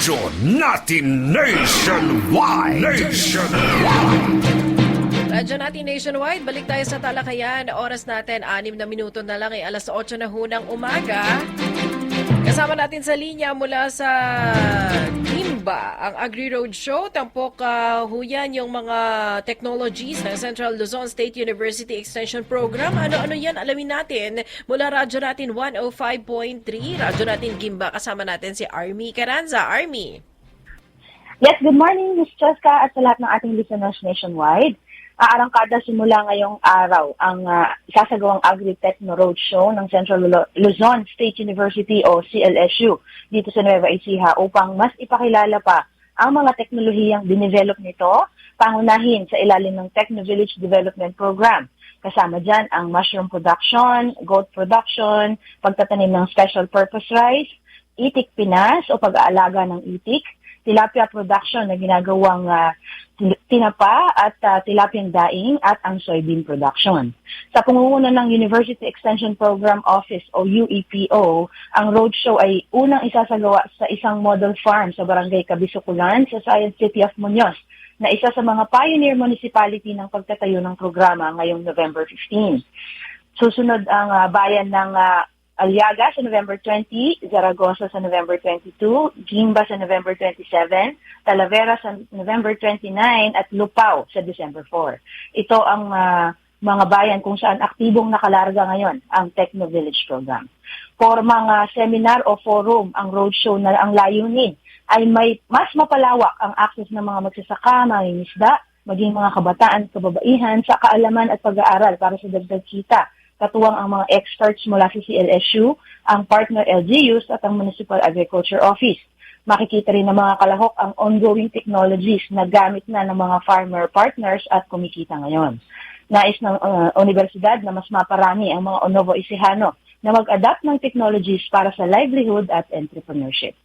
Radyo natin nationwide. Nationwide. Radyo natin nationwide, balik tayo sa talakayan. Oras natin, anim na minuto na lang, eh, alas 8 na ho ng umaga. Kasama natin sa linya mula sa Timba, ang Agri Road Show. Tampok uh, huyan yung mga technologies ng Central Luzon State University Extension Program. Ano-ano yan? Alamin natin mula radyo natin 105.3, radyo natin Gimba. Kasama natin si Army Caranza. Army. Yes, good morning, Ms. Cheska at sa lahat ng ating listeners nationwide. Aarangkada simula ngayong araw ang uh, sasagawang Agri-Techno Roadshow ng Central Lu- Luzon State University o CLSU dito sa Nueva Ecija upang mas ipakilala pa ang mga teknolohiyang dinevelop nito, pangunahin sa ilalim ng Techno Village Development Program. Kasama dyan ang mushroom production, goat production, pagtatanim ng special purpose rice, itik pinas o pag-aalaga ng itik, tilapia production na ginagawang ah, tin- tinapa at uh, tilapiang daing at ang soybean production. Sa pangunguna ng University Extension Program Office o UEPO, ang roadshow ay unang isasagawa sa isang model farm sa Barangay Kabisukulan sa Science City of Muñoz na isa sa mga pioneer municipality ng pagtatayo ng programa ngayong November 15. Susunod ang ah, bayan ng ah, Aliaga sa November 20, Zaragoza sa November 22, Gimba sa November 27, Talavera sa November 29 at Lupao sa December 4. Ito ang ah, mga bayan kung saan aktibong nakalarga ngayon ang Techno Village Program. For mga seminar o forum, ang roadshow na ang layunin ay may mas mapalawak ang access ng mga magsasaka, mangingisda, maging mga kabataan, kababaihan sa kaalaman at pag-aaral para sa dagdag kita katuwang ang mga experts mula sa CLSU, ang partner LGUs at ang Municipal Agriculture Office. Makikita rin ng mga kalahok ang ongoing technologies na gamit na ng mga farmer partners at kumikita ngayon. Nais ng uh, universidad na mas maparami ang mga Onovo Isihano na mag-adapt ng technologies para sa livelihood at entrepreneurship.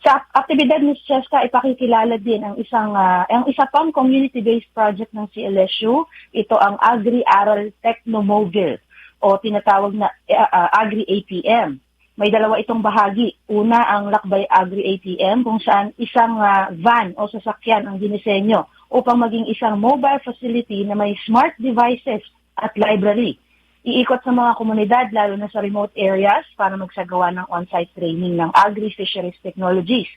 Sa aktibidad ni Cheska, ipakikilala din ang isang ah, ang isa pang community-based project ng CLSU. Ito ang Agri-Aral Technomobile o tinatawag na uh, uh, Agri-APM. May dalawa itong bahagi. Una ang Lakbay Agri-APM kung saan isang ah, van o sasakyan ang dinisenyo upang maging isang mobile facility na may smart devices at library. Iikot sa mga komunidad lalo na sa remote areas para magsagawa ng on-site training ng agri-fisheries technologies.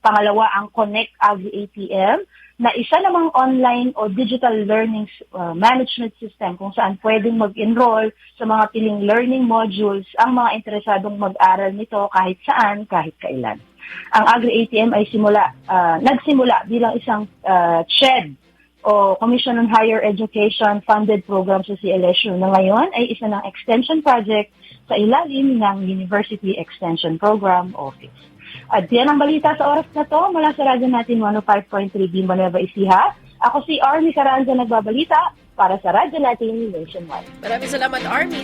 Pangalawa ang Connect Agri-APM na isa namang online o digital learning uh, management system kung saan pwedeng mag-enroll sa mga piling learning modules ang mga interesadong mag-aral nito kahit saan, kahit kailan. Ang Agri-ATM ay simula, uh, nagsimula bilang isang uh, CHED o Commission on Higher Education funded program sa CLSU na ngayon ay isa ng extension project sa ilalim ng University Extension Program Office. At yan ang balita sa oras na to mula sa radyo natin 105.3 Bimba Nueva Ecija. Ako si Army Caranza nagbabalita para sa radyo natin nationwide. Maraming salamat, Army.